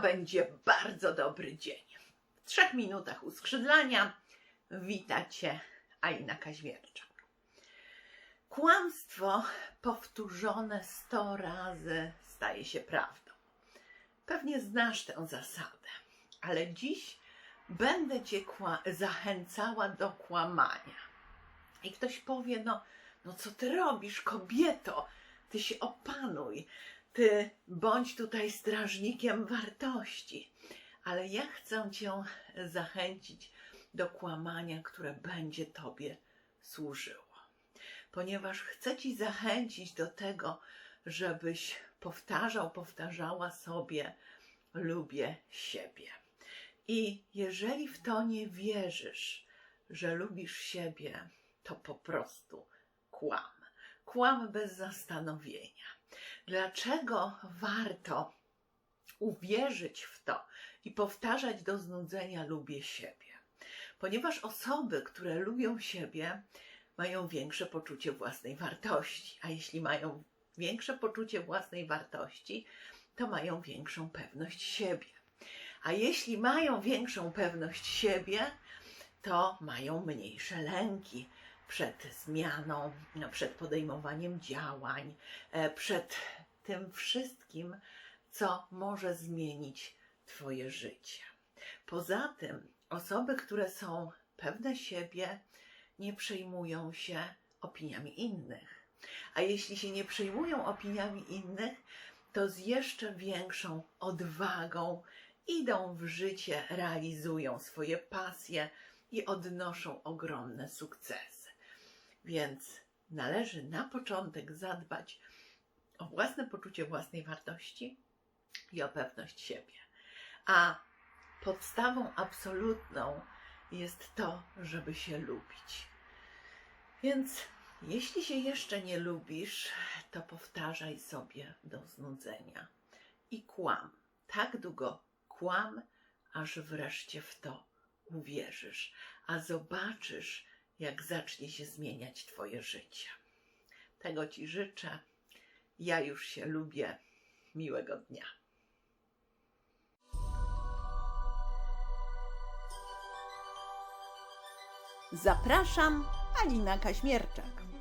będzie bardzo dobry dzień. W trzech minutach uskrzydlania wita Cię Alina Kaźmierczak. Kłamstwo powtórzone sto razy staje się prawdą. Pewnie znasz tę zasadę, ale dziś będę Cię zachęcała do kłamania. I ktoś powie, no, no co Ty robisz, kobieto? Ty się opanuj, Ty bądź tutaj strażnikiem wartości. Ale ja chcę Cię zachęcić do kłamania, które będzie Tobie służyło. Ponieważ chcę Ci zachęcić do tego, żebyś powtarzał, powtarzała sobie: Lubię siebie. I jeżeli w to nie wierzysz, że lubisz siebie, to po prostu kłam. Kłam bez zastanowienia. Dlaczego warto uwierzyć w to i powtarzać do znudzenia lubię siebie? Ponieważ osoby, które lubią siebie, mają większe poczucie własnej wartości, a jeśli mają większe poczucie własnej wartości, to mają większą pewność siebie. A jeśli mają większą pewność siebie, to mają mniejsze lęki przed zmianą, no, przed podejmowaniem działań, e, przed tym wszystkim, co może zmienić Twoje życie. Poza tym, osoby, które są pewne siebie, nie przejmują się opiniami innych. A jeśli się nie przejmują opiniami innych, to z jeszcze większą odwagą idą w życie, realizują swoje pasje i odnoszą ogromne sukcesy. Więc należy na początek zadbać o własne poczucie własnej wartości i o pewność siebie. A podstawą absolutną jest to, żeby się lubić. Więc jeśli się jeszcze nie lubisz, to powtarzaj sobie do znudzenia i kłam. Tak długo kłam, aż wreszcie w to uwierzysz, a zobaczysz, jak zacznie się zmieniać Twoje życie. Tego Ci życzę. Ja już się lubię. Miłego dnia. Zapraszam, Alina Kaźmierczak.